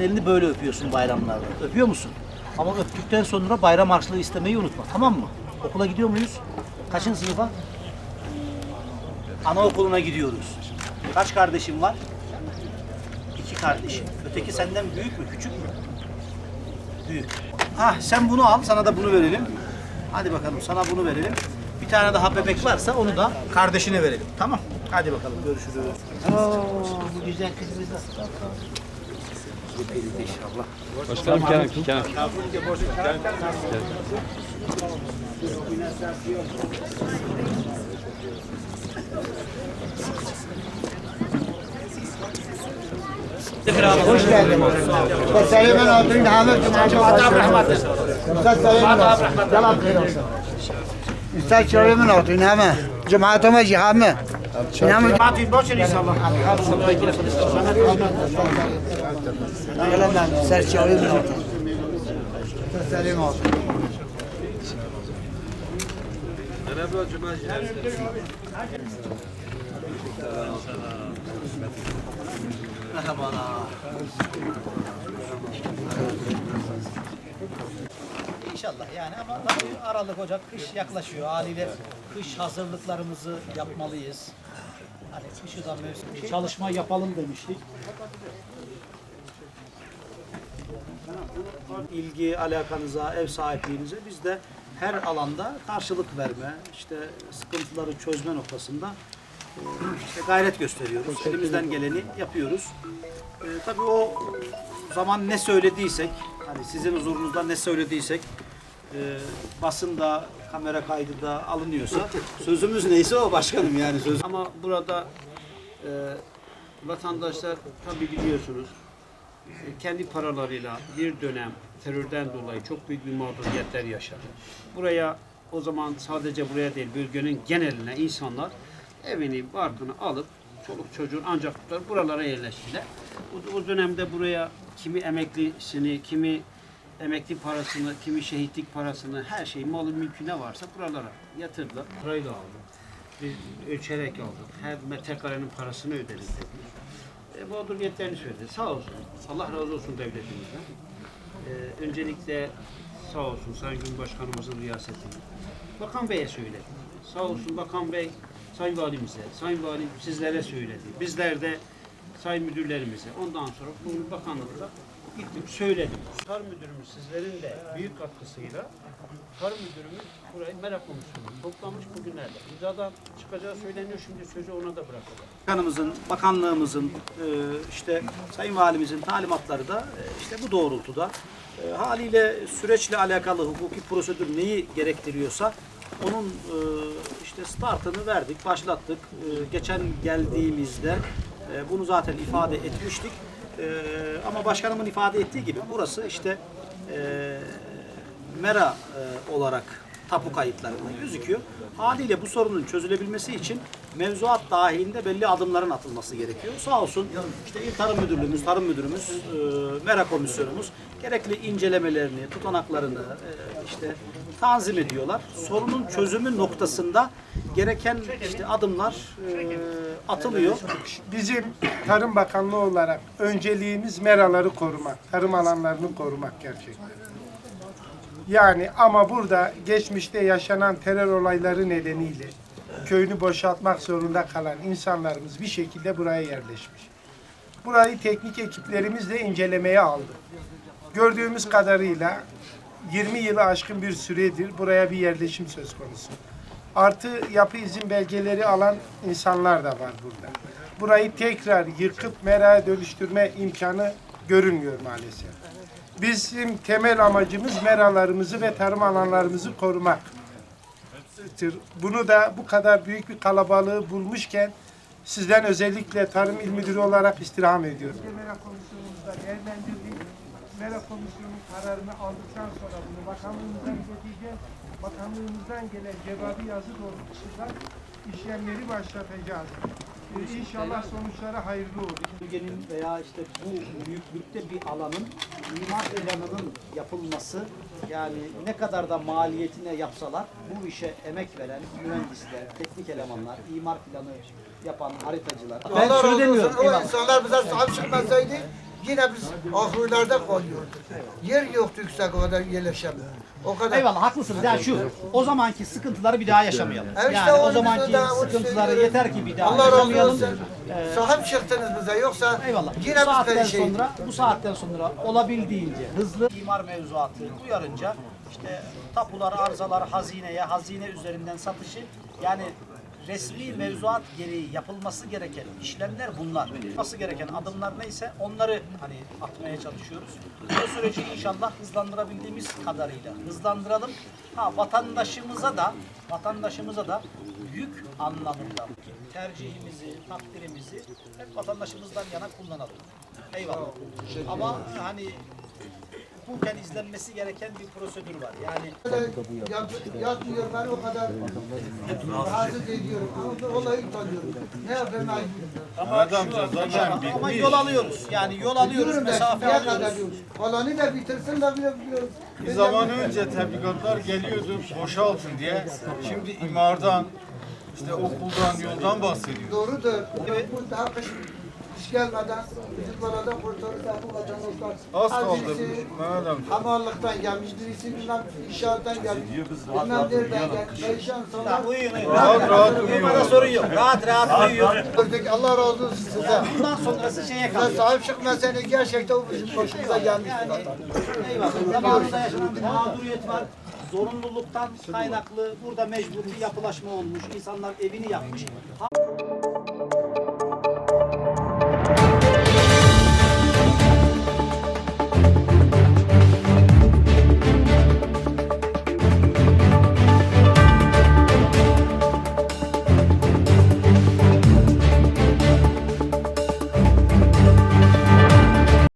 Elini böyle öpüyorsun bayramlarda. Öpüyor musun? Ama öptükten sonra bayram harçlığı istemeyi unutma. Tamam mı? Okula gidiyor muyuz? Kaçıncı sınıfa? Anaokuluna gidiyoruz. Kaç kardeşim var? İki kardeşim. Öteki senden büyük mü, küçük mü? Büyük. Ah sen bunu al, sana da bunu verelim. Hadi bakalım sana bunu verelim. Bir tane daha bebek varsa onu da kardeşine verelim. Tamam. Hadi bakalım görüşürüz. Oo, bu güzel kızımız da. İnşallah. Başkanım Kenan, Kenan. Hoş geldin. Tasavvur ben aldırın da hamur cumarca vatanı rahmet etsin. Tasavvur ben aldırın. Yalan kıyır olsun. Üstad çöre ben aldırın hemen. Cemaatime cihamı. İnanın cemaatin boşun inşallah. Yalan ben serçe alıyorum. Tasavvur ben aldırın. Cenab-ı Hak Cuma İnşallah yani ama tabii Aralık Ocak kış yaklaşıyor. Haliyle kış hazırlıklarımızı yapmalıyız. Hani kışı da mevsim çalışma yapalım demiştik. İlgi alakanıza, ev sahipliğinize biz de her alanda karşılık verme, işte sıkıntıları çözme noktasında e, işte gayret gösteriyoruz. Elimizden geleni yapıyoruz. E, tabii o zaman ne söylediysek, hani sizin huzurunuzda ne söylediysek, e, basında, kamera kaydı da alınıyorsa sözümüz neyse o başkanım yani söz. Ama burada e, vatandaşlar tabi biliyorsunuz e, kendi paralarıyla bir dönem terörden dolayı çok büyük bir mağduriyetler yaşadı. Buraya o zaman sadece buraya değil bölgenin geneline insanlar evini barkını alıp çoluk çocuğun ancak buralara yerleştiler. O, o dönemde buraya kimi emeklisini, kimi emekli parasını, kimi şehitlik parasını, her şeyi, malı mülkü ne varsa buralara yatırdılar. Parayla aldı. Biz ölçerek aldık. Her metrekarenin parasını ödedik dedi. E, mağduriyetlerini söyledi. Sağ olsun. Allah razı olsun devletimizden. E, öncelikle sağ olsun Sayın Cumhurbaşkanımızın riyasetinde. Bakan Bey'e söyledi. Sağ olsun Bakan Bey Sayın Valimize, Sayın Valim sizlere söyledi. Bizler de Sayın Müdürlerimize, ondan sonra bunu bakanlıkta gittim söyledim. Tarım Müdürümüz sizlerin de büyük katkısıyla Tarım Müdürümüz burayı merak komisyonu toplamış bugünlerde. İmzadan çıkacağı söyleniyor şimdi sözü ona da bırakacak. Bakanımızın, bakanlığımızın, e, işte Sayın Valimizin talimatları da e, işte bu doğrultuda. E, Haliyle süreçle alakalı hukuki prosedür neyi gerektiriyorsa onun e, işte startını verdik, başlattık. E, Geçen geldiğimizde e, bunu zaten ifade etmiştik. Ama başkanımın ifade ettiği gibi burası işte mera olarak tapu kayıtlarında gözüküyor. Haliyle bu sorunun çözülebilmesi için mevzuat dahilinde belli adımların atılması gerekiyor. Sağ olsun işte İl Tarım Müdürlüğümüz, Tarım Müdürümüz, e, Mera Komisyonumuz gerekli incelemelerini, tutanaklarını e, işte tanzim ediyorlar. Sorunun çözümü noktasında gereken işte adımlar e, atılıyor. Bizim Tarım Bakanlığı olarak önceliğimiz meraları korumak, tarım alanlarını korumak gerçekten. Yani ama burada geçmişte yaşanan terör olayları nedeniyle köyünü boşaltmak zorunda kalan insanlarımız bir şekilde buraya yerleşmiş. Burayı teknik ekiplerimiz de incelemeye aldı. Gördüğümüz kadarıyla 20 yılı aşkın bir süredir buraya bir yerleşim söz konusu. Artı yapı izin belgeleri alan insanlar da var burada. Burayı tekrar yıkıp meraya dönüştürme imkanı görünmüyor maalesef. Bizim temel amacımız meralarımızı ve tarım alanlarımızı korumak. Bunu da bu kadar büyük bir kalabalığı bulmuşken sizden özellikle Tarım İl Müdürü olarak istirham ediyorum. Mera komisyonumuzda değerlendirdik. Mera komisyonu kararını aldıktan sonra bunu bakanlığımızdan ileteceğiz. Bakanlığımızdan gelen cevabı yazı doğrultusunda işlemleri başlatacağız. Ee, İnşallah sonuçları hayırlı olur. bölgenin veya işte bu büyüklükte bir alanın mimar planının yapılması yani ne kadar da maliyetine yapsalar bu işe emek veren mühendisler, teknik elemanlar, imar planı yapan haritacılar. Ben Allah şunu razı demiyorum. O eyvallah. insanlar bize sahip çıkmasaydı yine biz ahırlarda kalıyorduk. Yer yoktu yüksek o kadar yerleşemiyor. O kadar. Eyvallah haklısınız. Yani şu o zamanki sıkıntıları bir daha yaşamayalım. E işte yani o onun zamanki onu sıkıntıları söylüyorum. yeter ki bir daha Allah razı yaşamayalım. olsun. Sahip çıktınız bize yoksa Eyvallah. yine biz saatten perişan. sonra bu saatten sonra olabildiğince hızlı imar mevzuatı uyarınca işte tapular, arızalar hazineye, hazine üzerinden satışı yani resmi mevzuat gereği yapılması gereken işlemler bunlar. Yapılması gereken adımlar neyse onları hani atmaya çalışıyoruz. Bu süreci inşallah hızlandırabildiğimiz kadarıyla hızlandıralım. Ha vatandaşımıza da vatandaşımıza da yük anlamında tercihimizi, takdirimizi hep vatandaşımızdan yana kullanalım. Eyvallah. Ama hani hukuken izlenmesi gereken bir prosedür var. Yani Yat, yatmıyor ben o kadar rahatsız ediyorum. Ama olayı tanıyorum. Ne yapayım ben? ama yol alıyoruz. Yani yol alıyoruz, mesafe alıyoruz. Falanı da bitirsin de biliyoruz. Bir zaman önce tebligatlar geliyordu boşaltın diye. Şimdi imardan, işte okuldan, yoldan bahsediyor. Doğrudur. Bu daha kış gelmeden kurtarırız da bu vatandaşlar. Az kaldı birisi amca. Hamallıktan gelmiş, birisi bilmem inşaattan gelmiş. Bilmem nereden gelmiş. Perişan insanlar. Uyuyun, uyuyun. Rahat rahat Uyumada uyuyor. sorun yok. Rahat rahat uyuyun. Allah razı olsun size. Bundan sonrası şeye Size kalıyor. sahip çıkmasanız gerçekten o bizim başımıza gelmiş. Eyvallah. Zamanında yaşanan bir mağduriyet var. Zorunluluktan kaynaklı burada mecburi yapılaşma olmuş. İnsanlar evini yapmış. Bye.